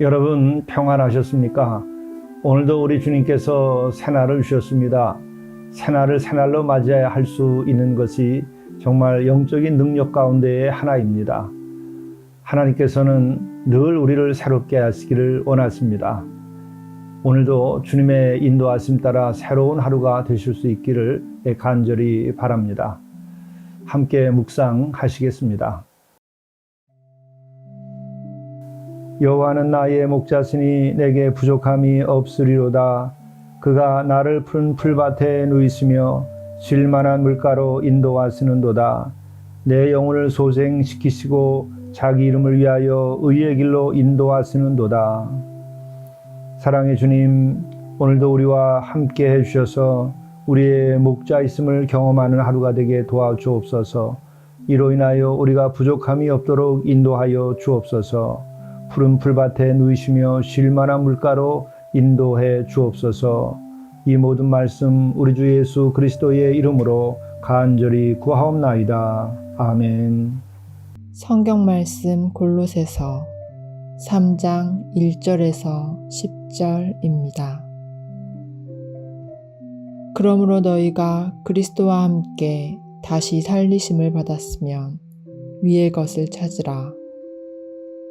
여러분 평안하셨습니까? 오늘도 우리 주님께서 새날을 주셨습니다. 새날을 새날로 맞이해야 할 수 있는 것이 정말 영적인 능력 가운데의 하나입니다. 하나님께서는 늘 우리를 새롭게 하시기를 원하십니다. 오늘도 주님의 인도하심 따라 새로운 하루가 되실 수 있기를 간절히 바랍니다. 함께 묵상하시겠습니다. 여호와는 나의 목자시니 내게 부족함이 없으리로다. 그가 나를 푸른 풀밭에 누이시며 쉴 만한 물가로 인도하시는도다. 내 영혼을 소생시키시고 자기 이름을 위하여 의의 길로 인도하시는도다. 사랑의 주님, 오늘도 우리와 함께 해주셔서 우리의 목자 있음을 경험하는 하루가 되게 도와주옵소서. 이로 인하여 우리가 부족함이 없도록 인도하여 주옵소서. 푸른 풀밭에 누이시며 쉴만한 물가로 인도해 주옵소서. 이 모든 말씀 우리 주 예수 그리스도의 이름으로 간절히 구하옵나이다. 아멘. 성경 말씀 골로새서 3장 1절에서 10절입니다. 그러므로 너희가 그리스도와 함께 다시 살리심을 받았으면 위의 것을 찾으라.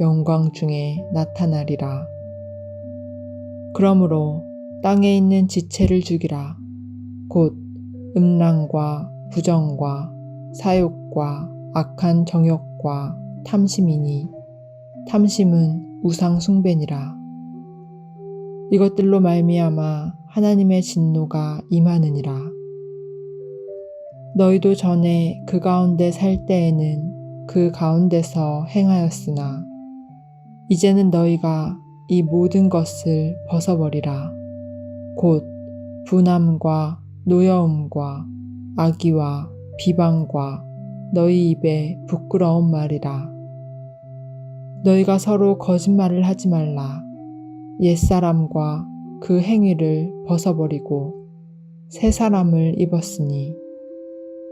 영광 중에 나타나리라. 그러므로 땅에 있는 지체를 죽이라. 곧 음란과 부정과 사욕과 악한 정욕과 탐심이니 탐심은 우상 숭배니라. 이것들로 말미암아 하나님의 진노가 임하느니라. 너희도 전에 그 가운데 살 때에는 그 가운데서 행하였으나 이제는 너희가 이 모든 것을 벗어버리라. 곧 분함과 노여움과 악의와 비방과 너희 입에 부끄러운 말이라. 너희가 서로 거짓말을 하지 말라. 옛사람과 그 행위를 벗어버리고 새 사람을 입었으니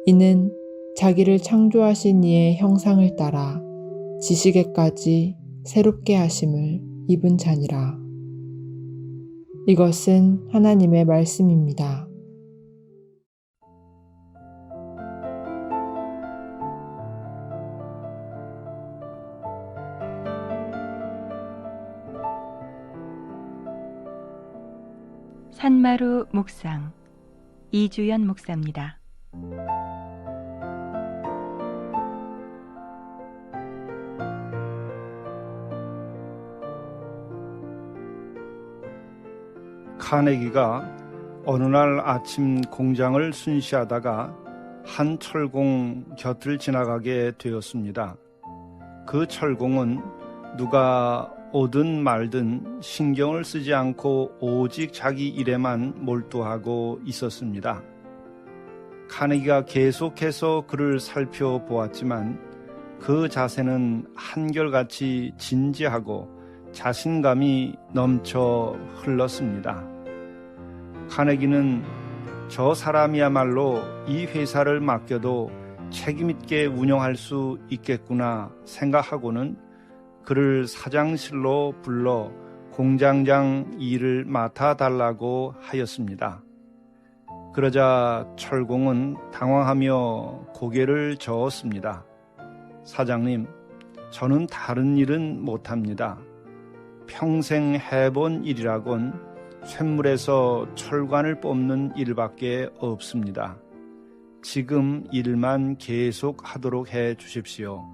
이는 자기를 창조하신 이의 형상을 따라 지식에까지 새롭게 하심을 입은 자니라. 이것은 하나님의 말씀입니다. 산마루 묵상 이주연 목사입니다. 카네기가 어느 날 아침 공장을 순시하다가 한 철공 곁을 지나가게 되었습니다. 그 철공은 누가 오든 말든 신경을 쓰지 않고 오직 자기 일에만 몰두하고 있었습니다. 카네기가 계속해서 그를 살펴보았지만 그 자세는 한결같이 진지하고 자신감이 넘쳐 흘렀습니다. 카네기는 저 사람이야말로 이 회사를 맡겨도 책임있게 운영할 수 있겠구나 생각하고는 그를 사장실로 불러 공장장 일을 맡아달라고 하였습니다. 그러자 철공은 당황하며 고개를 저었습니다. 사장님, 저는 다른 일은 못합니다. 평생 해본 일이라곤 쇳물에서 철관을 뽑는 일밖에 없습니다. 지금 일만 계속 하도록 해 주십시오.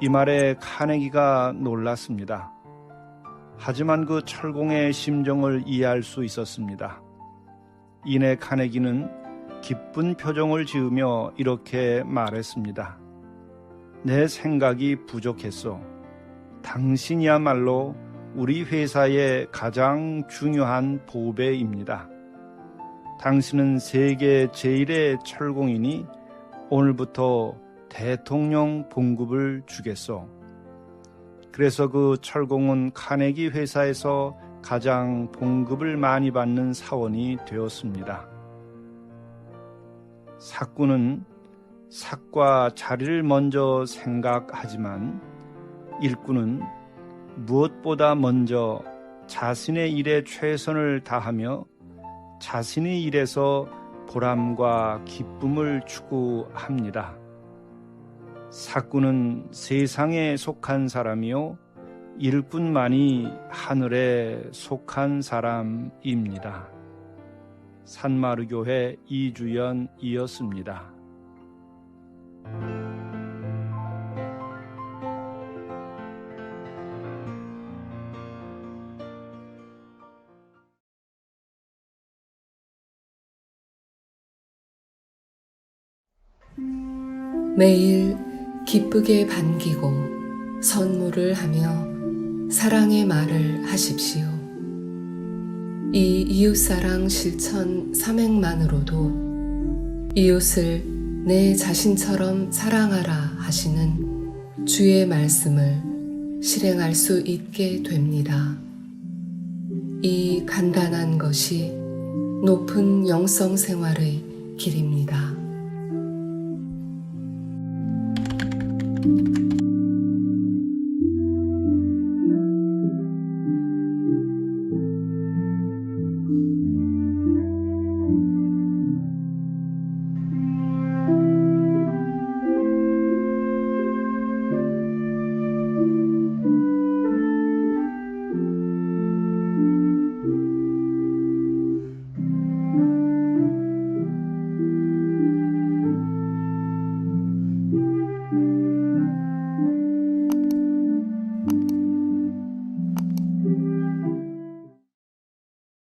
이 말에 카네기가 놀랐습니다. 하지만 그 철공의 심정을 이해할 수 있었습니다. 이내 카네기는 기쁜 표정을 지으며 이렇게 말했습니다. 내 생각이 부족했소. 당신이야말로 우리 회사의 가장 중요한 보배입니다. 당신은 세계 제일의 철공이니 오늘부터 대통령 봉급을 주겠소. 그래서 그 철공은 카네기 회사에서 가장 봉급을 많이 받는 사원이 되었습니다. 사꾼은 삭과 자리를 먼저 생각하지만 일꾼은 무엇보다 먼저 자신의 일에 최선을 다하며 자신의 일에서 보람과 기쁨을 추구합니다. 사꾼은 세상에 속한 사람이요 일꾼만이 하늘에 속한 사람입니다. 산마르교회 이주연이었습니다. 매일 기쁘게 반기고 선물을 하며 사랑의 말을 하십시오. 이 이웃사랑 실천 삼행만으로도 이웃을 내 자신처럼 사랑하라 하시는 주의 말씀을 실행할 수 있게 됩니다. 이 간단한 것이 높은 영성 생활의 길입니다. thank you